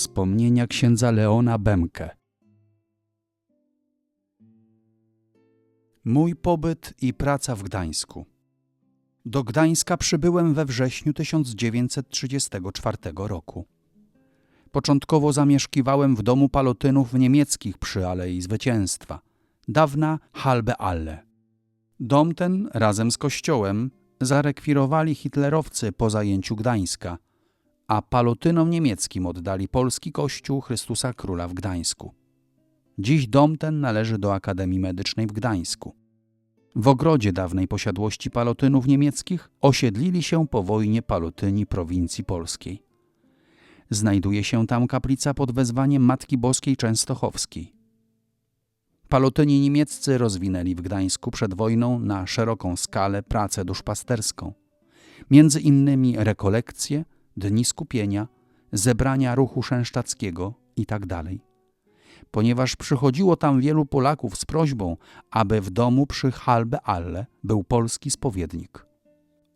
wspomnienia księdza Leona Bemke. Mój pobyt i praca w Gdańsku. Do Gdańska przybyłem we wrześniu 1934 roku. Początkowo zamieszkiwałem w domu palotynów niemieckich przy Alei Zwycięstwa, dawna Halbe Alle. Dom ten razem z kościołem zarekwirowali hitlerowcy po zajęciu Gdańska, a palotynom niemieckim oddali polski kościół Chrystusa Króla w Gdańsku. Dziś dom ten należy do Akademii Medycznej w Gdańsku. W ogrodzie dawnej posiadłości palotynów niemieckich osiedlili się po wojnie palotyni prowincji polskiej. Znajduje się tam kaplica pod wezwaniem Matki Boskiej Częstochowskiej. Palotyni niemieccy rozwinęli w Gdańsku przed wojną na szeroką skalę pracę duszpasterską. Między innymi rekolekcje, dni skupienia, zebrania ruchu szensztackiego itd. Ponieważ przychodziło tam wielu Polaków z prośbą, aby w domu przy Halbe Alle był polski spowiednik.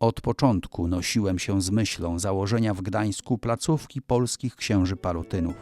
Od początku nosiłem się z myślą założenia w Gdańsku placówki polskich księży palotynów.